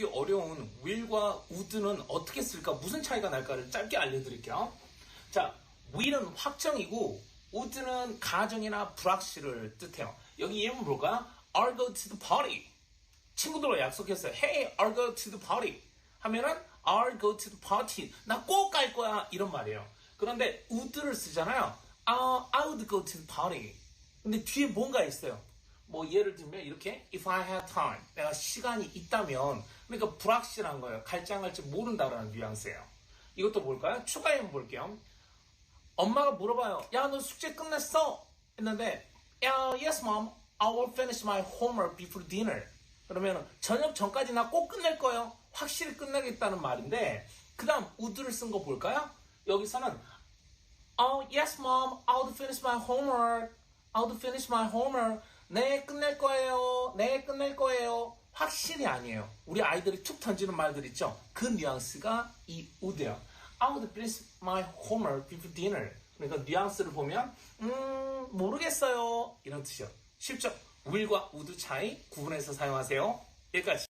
이게 어려운 will과 would는 어떻게 쓸까, 무슨 차이가 날까를 짧게 알려드릴게요. 자, will은 확정이고 would는 가정이나 불확실을 뜻해요. 여기 예문 볼까요? I'll go to the party. 친구들과 약속했어요. Hey, I'll go to the party. 하면은 I'll go to the party. 나 꼭 갈 거야. 이런 말이에요. 그런데 would를 쓰잖아요. 아, I would go to the party. 근데 뒤에 뭔가 있어요. 뭐 예를 들면 이렇게 if I had time 내가 시간이 있다면 그러니까 불확실한 거예요. 갈지 안 갈지 모른다라는 뉘앙스예요. 이것도 볼까요? 추가 예문 볼게요. 엄마가 물어봐요. 야, 너 숙제 끝냈어? 했는데, 야, yes, mom. I will finish my homework before dinner. 그러면 저녁 전까지 나 꼭 끝낼 거예요. 확실히 끝내겠다는 말인데, 그 다음 would를 쓴 거 볼까요? 여기서는, oh, yes, mom. I'll finish my homework. I'll finish my homework. 네, 끝낼 거예요. 네, 끝낼 거예요. 확실히 아니에요. 우리 아이들이 툭 던지는 말들 있죠? 그 뉘앙스가 이 would예요. I would finish my homework before dinner. 그러니까 뉘앙스를 보면 음 모르겠어요 이런 뜻이요. 쉽죠? will과 would 차이 구분해서 사용하세요. 여기까지.